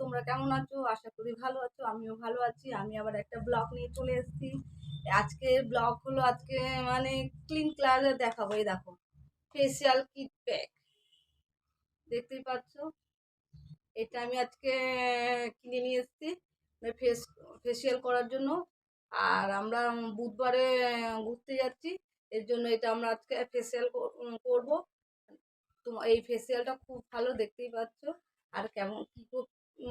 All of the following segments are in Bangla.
তোমরা কেমন আছো? আশা করি ভালো আছো, আমিও ভালো আছি। আমি আবার একটা ব্লগ নিয়ে চলে এসেছি। আজকে ব্লগ হলো আজকে মানে ক্লিন ক্লারে দেখাবো, এই দেখো ফেসিয়াল কিট প্যাক দেখতেই পাচ্ছ? এটা আমি আজকে কিনে নিয়ে এসেছি ফেস ফেসিয়াল করার জন্য। আর আমরা বুধবারে ঘুরতে যাচ্ছি, এর জন্য এটা আমরা আজকে ফেসিয়াল করব। তোমার এই ফেসিয়ালটা খুব ভালো, দেখতেই পাচ্ছ। আর কেমন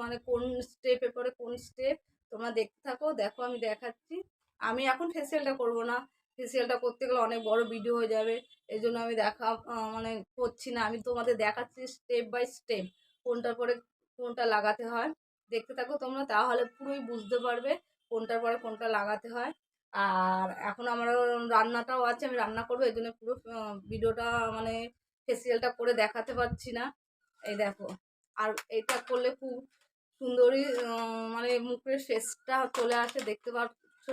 মানে কোন স্টেপের পরে কোন স্টেপ তোমরা দেখতে থাকো, দেখো, আমি দেখাচ্ছি। আমি এখন ফেসিয়ালটা করব না। ফেসিয়ালটা করতে গেলে অনেক বড় ভিডিও হয়ে যাবে। এই জন্য আমি দেখা মানে করছি না। আমি তোমাদের দেখাচ্ছি স্টেপ বাই স্টেপ কোনটার পরে কোনটা লাগাতে হয়। দেখতে থাকো তোমরা, তাহলে পুরোই বুঝতে পারবে কোনটার পরে কোনটা লাগাতে হয়। আর এখন আমার রান্নাটাও আছে, আমি রান্না করব, এই জন্য পুরো ভিডিওটা মানে ফেসিয়ালটা করে দেখাতে পারছি না। এই দেখো, আর এটা করলে খুব সুন্দরই মানে মুখের শেষটা চলে আসে, দেখতে পাচ্ছ?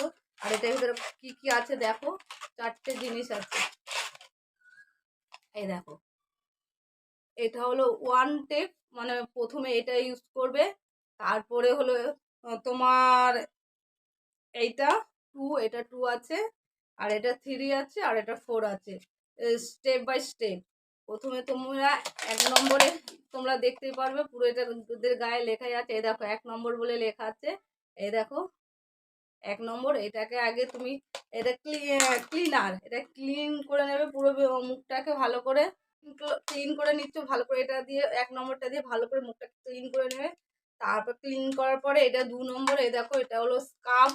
আর এটার ভিতরে কী কী আছে দেখো? চারটে জিনিস আছে। এই দেখো। এটা হলো ওয়ান টেপ মানে প্রথমে এটা ইউজ করবে, তারপরে হলো তোমার এইটা টু এটা টু আছে, আর এটা থ্রি আছে, আর এটা ফোর আছে। স্টেপ বাই স্টেপ প্রথমে তোমরা এক নম্বরে তোমরা দেখতেই পারবে, পুরো এটা ওদের গায়ে লেখাই আছে। এই দেখো, এক নম্বর বলে লেখা আছে। এই দেখো, এক নম্বর, এটাকে আগে তুমি, এটা ক্লিনার এটা ক্লিন করে নেবে পুরো মুখটাকে ভালো করে ক্লিন করে নিচ্ছ, ভালো করে এটা দিয়ে, এক নম্বরটা দিয়ে ভালো করে মুখটাকে ক্লিন করে নেবে। তারপর ক্লিন করার পরে এটা দু নম্বর, এই দেখো, এটা হলো স্কাফ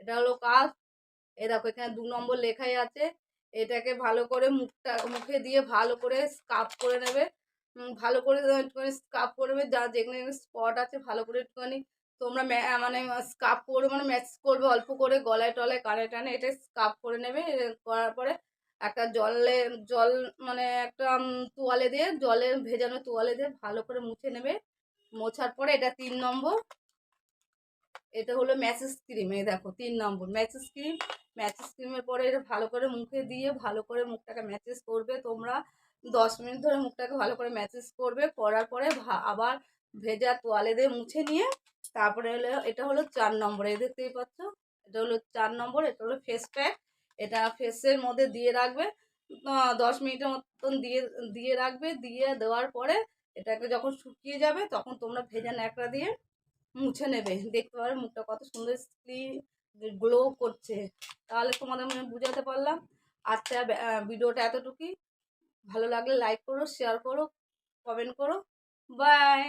এটা হলো কাফ এ দেখো, এখানে দু নম্বর লেখাই আছে। এটাকে ভালো করে মুখটা, মুখে দিয়ে ভালো করে স্কাপ করে নেবে। ভালো করে একটুখানি স্কাপ করবে যা যেখানে স্পট আছে, ভালো করে একটুখানি তোমরা মানে স্কাপ করবে মানে ম্যাচ করবে অল্প করে গলায় টলায়, কানে টানে, এটা স্কাপ করে নেবে। করার পরে একটা জলে, জল মানে একটা তোয়ালে দিয়ে জলে ভেজানো তোয়ালে দিয়ে ভালো করে মুছে নেবে। মোছার পরে এটা তিন নম্বর এটা হলো ম্যাসেজ ক্রিম এই দেখো তিন নম্বর। ম্যাসেজ ক্রিম ম্যাচেস ক্রিমের পরে এটা ভালো করে মুখে দিয়ে ভালো করে মুখটাকে ম্যাচেস করবে। তোমরা দশ মিনিট ধরে মুখটাকে ভালো করে ম্যাচেস করবে, করার পরে আবার ভেজা তোয়ালে দিয়ে মুছে নিয়ে তারপরে হলো, এটা হলো চার নম্বর। এই দেখতেই পাচ্ছ? এটা হলো চার নম্বর, এটা হলো ফেস প্যাক এটা ফেসের মধ্যে দিয়ে রাখবে দশ মিনিটের মতন দিয়ে দিয়ে রাখবে। দিয়ে দেওয়ার পরে এটাকে যখন শুকিয়ে যাবে, তখন তোমরা ভেজা ন্যাকড়া দিয়ে মুছে নেবে। দেখতে পাবে মুখটা কত সুন্দর গ্লো করছে। তাহলে তোমাদের মনে বুঝাতে পারলাম। আচ্ছা ভিডিওটা এতটুকুই। ভালো লাগলে লাইক করো শেয়ার করো কমেন্ট করো। বাই